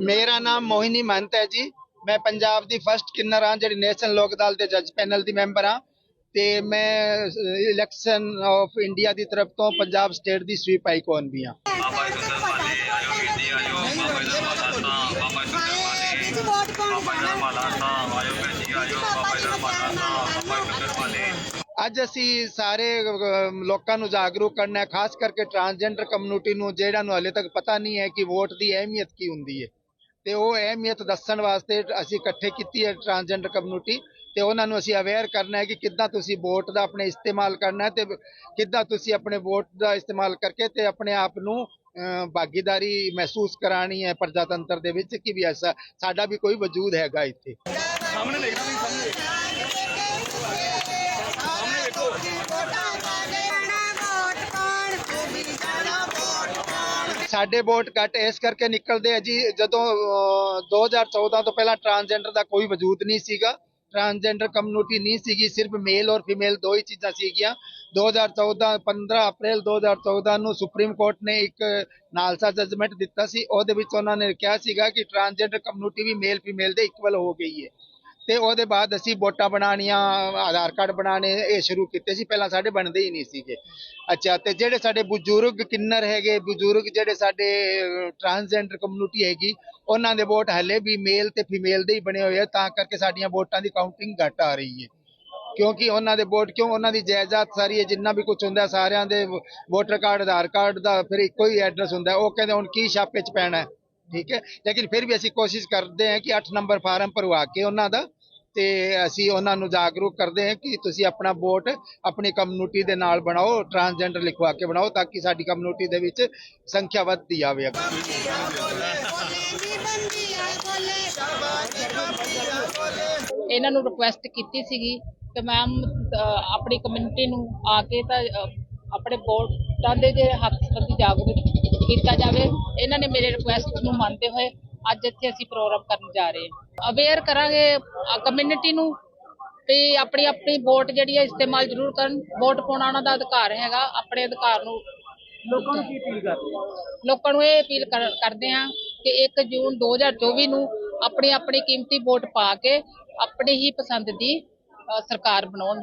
ਮੇਰਾ ਨਾਮ ਮੋਹਿਨੀ ਮਹੰਤ ਹੈ ਜੀ। ਮੈਂ ਪੰਜਾਬ ਦੀ ਫਸਟ ਕਿੰਨਰ ਹਾਂ, ਜਿਹੜੀ ਨੈਸ਼ਨਲ ਲੋਕ ਅਦਾਲਤ ਦੇ ਜੱਜ ਪੈਨਲ ਦੀ ਮੈਂਬਰ ਹਾਂ। ਤੇ ਮੈਂ ਇਲੈਕਸ਼ਨ ਆਫ ਇੰਡੀਆ ਦੀ ਤਰਫ ਤੋਂ ਪੰਜਾਬ ਸਟੇਟ ਦੀ ਸਵੀਪ ਆਈਕਨ ਵੀ ਹਾਂ। ਅੱਜ ਅਸੀਂ ਸਾਰੇ ਲੋਕਾਂ ਨੂੰ ਜਾਗਰੂਕ ਕਰਨਾ ਹੈ, ਖਾਸ ਕਰਕੇ ਟਰਾਂਸਜੈਂਡਰ ਕਮਿਊਨਿਟੀ ਨੂੰ, ਜਿਹੜਾ ਨੂੰ ਹਲੇ ਤੱਕ ਪਤਾ ਨਹੀਂ ਹੈ ਕਿ ਵੋਟ ਦੀ ਅਹਿਮੀਅਤ ਕੀ ਹੁੰਦੀ ਹੈ। ਤੇ ਉਹ ਅਹਿਮੀਅਤ ਦੱਸਣ ਵਾਸਤੇ ਅਸੀਂ ਇਕੱਠੇ ਕੀਤੀ ਹੈ ਟਰਾਂਸਜੈਂਡਰ ਕਮਿਊਨਿਟੀ ਤੇ ਉਹਨਾਂ ਨੂੰ ਅਸੀਂ ਅਵੇਅਰ ਕਰਨਾ ਹੈ ਕਿ ਕਿੱਦਾਂ ਤੁਸੀਂ ਵੋਟ ਦਾ ਆਪਣੇ ਇਸਤੇਮਾਲ ਕਰਨਾ ਹੈ ਤੇ ਕਿੱਦਾਂ ਤੁਸੀਂ ਆਪਣੇ ਵੋਟ ਦਾ ਇਸਤੇਮਾਲ ਕਰਕੇ ਤੇ ਆਪਣੇ ਆਪ ਨੂੰ ਭਾਗੀਦਾਰੀ ਮਹਿਸੂਸ ਕਰਾਣੀ ਹੈ ਪ੍ਰਜਾਤੰਤਰ ਦੇ ਵਿੱਚ ਕਿ ਵੀ ਐਸਾ ਸਾਡਾ ਵੀ ਕੋਈ ਵਜੂਦ ਹੈਗਾ ਇੱਥੇ। ਸਾਡੇ ਵੋਟ ਘੱਟ ਇਸ ਕਰਕੇ ਨਿਕਲਦੇ ਆ ਜੀ। ਜਦੋਂ ਅਹ, 2014 ਤੋਂ ਪਹਿਲਾਂ ਟਰਾਂਸਜੈਂਡਰ ਦਾ ਕੋਈ ਵਜੂਦ ਨਹੀਂ ਸੀਗਾ। ਟਰਾਂਸਜੈਂਡਰ ਕਮਿਊਨਿਟੀ ਨਹੀਂ ਸੀਗੀ ਸਿਰਫ ਮੇਲ ਔਰ ਫੀਮੇਲ ਦੋ ਹੀ ਚੀਜ਼ਾਂ ਸੀਗੀਆਂ। 2014 15 ਅਪ੍ਰੈਲ 2014 ਨੂੰ ਸੁਪਰੀਮ ਕੋਰਟ ਨੇ ਇੱਕ ਨਾਲਸਾ ਜਜਮੈਂਟ ਦਿੱਤਾ ਸੀ। ਉਹਦੇ ਵਿੱਚ ਉਹਨਾਂ ਨੇ ਕਿਹਾ ਸੀਗਾ ਕਿ ਟਰਾਂਸਜੈਂਡਰ ਕਮਿਊਨਿਟੀ ਵੀ ਮੇਲ ਫੀਮੇਲ ਦੇ ਇਕੁਅਲ ਹੋ ਗਈ ਹੈ। ਤੇ ਉਹਦੇ ਬਾਅਦ ਅਸੀਂ ਵੋਟਾਂ ਬਣਾਉਣੀਆਂ, ਆਧਾਰ ਕਾਰਡ ਬਣਾਉਣੇ, ਇਹ ਸ਼ੁਰੂ ਕੀਤੇ ਸੀ, ਪਹਿਲਾਂ ਸਾਡੇ ਬਣਦੇ ਹੀ ਨਹੀਂ ਸੀਗੇ। ਅੱਛਾ, ਤੇ ਜਿਹੜੇ ਸਾਡੇ ਬਜ਼ੁਰਗ ਕਿੰਨਰ ਹੈਗੇ, ਬਜ਼ੁਰਗ ਜਿਹੜੇ ਸਾਡੇ ਟਰਾਂਸਜੈਂਡਰ ਕਮਿਊਨਿਟੀ ਹੈਗੀ, ਉਹਨਾਂ ਦੇ ਵੋਟ ਹਲੇ ਵੀ ਮੇਲ ਤੇ ਫੀਮੇਲ ਦੇ ਹੀ ਬਣੇ ਹੋਏ ਆ, ਤਾਂ ਕਰਕੇ ਸਾਡੀਆਂ ਵੋਟਾਂ ਦੀ ਕਾਊਂਟਿੰਗ ਘੱਟ ਆ ਰਹੀ ਹੈ। ਕਿਉਂਕਿ ਉਹਨਾਂ ਦੇ ਵੋਟ, ਕਿਉਂ ਉਹਨਾਂ ਦੀ ਜਾਇਦਾਦ ਸਾਰੀ ਹੈ, ਜਿੰਨਾ ਵੀ ਕੁਝ ਹੁੰਦਾ ਸਾਰਿਆਂ ਦੇ ਵੋਟਰ ਕਾਰਡ ਆਧਾਰ ਕਾਰਡ ਦਾ ਫਿਰ ਇੱਕੋ ਹੀ ਐਡਰੈਸ ਹੁੰਦਾ ਉਹ ਕਹਿੰਦੇ ਹੁਣ ਕੀ ਛਾਪੇ 'ਚ ਪੈਣਾ ਠੀਕ ਹੈ? ਲੇਕਿਨ ਫਿਰ ਵੀ ਅਸੀਂ ਕੋਸ਼ਿਸ਼ ਕਰਦੇ ਹਾਂ ਕਿ 8 ਨੰਬਰ ਫਾਰਮ ਭਰਵਾ ਕੇ ਉਹਨਾਂ ਦਾ ਤੇ ਅਸੀਂ ਉਹਨਾਂ ਨੂੰ ਜਾਗਰੂਕ ਕਰਦੇ ਹਾਂ ਕਿ ਤੁਸੀਂ ਆਪਣਾ ਵੋਟ ਆਪਣੀ ਕਮਿਊਨਿਟੀ ਦੇ ਨਾਲ ਬਣਾਓ ਟਰਾਂਸਜੈਂਡਰ ਲਿਖਵਾ ਕੇ ਬਣਾਓ ਤਾਂ ਕਿ ਸਾਡੀ ਕਮਿਊਨਿਟੀ ਦੇ ਵਿੱਚ ਸੰਖਿਆ ਵੱਧਦੀ ਜਾਵੇ ਇਹਨਾਂ ਨੂੰ ਰਿਕੁਐਸਟ ਕੀਤੀ ਸੀਗੀ ਕਿ ਮੈਮ ਆਪਣੀ ਕਮਿਊਨਿਟੀ ਨੂੰ ਆ ਕੇ ਤਾਂ ਆਪਣੇ ਵੋਟਾਂ ਦੇ ਜੇ ਹੱਕ ਸੰਬੰਧੀ ਜਾਗਰੂਕ ਕੀਤਾ ਜਾਵੇ। ਇਹਨਾਂ ਨੇ ਮੇਰੇ ਰਿਕੁਐਸਟ ਨੂੰ ਮੰਨਦੇ ਹੋਏ ਅੱਜ ਇੱਥੇ ਅਸੀਂ ਪ੍ਰੋਗਰਾਮ ਕਰਨ ਜਾ ਰਹੇ ਹਾਂ। ਅਵੇਅਰ ਕਰਾਂਗੇ ਕਮਿਊਨਿਟੀ ਨੂੰ ਵੀ ਆਪਣੀ ਆਪਣੀ ਵੋਟ ਜਿਹੜੀ ਹੈ ਇਸਤੇਮਾਲ ਜ਼ਰੂਰ ਕਰਨ। ਵੋਟ ਪਾਉਣਾ ਉਹਨਾਂ ਦਾ ਅਧਿਕਾਰ ਹੈਗਾ ਆਪਣੇ ਅਧਿਕਾਰ ਨੂੰ ਲੋਕਾਂ ਨੂੰ ਕੀ ਅਪੀਲ ਕਰਦੇ ਹੋ? ਲੋਕਾਂ ਨੂੰ ਇਹ ਅਪੀਲ ਕਰ- ਕਰਦੇ ਹਾਂ ਕਿ 1 ਜੂਨ 2024 ਨੂੰ ਆਪਣੀ ਆਪਣੀ ਕੀਮਤੀ ਵੋਟ ਪਾ ਕੇ ਆਪਣੀ ਹੀ ਪਸੰਦ ਦੀ ਸਰਕਾਰ ਬਣਾਉਣ।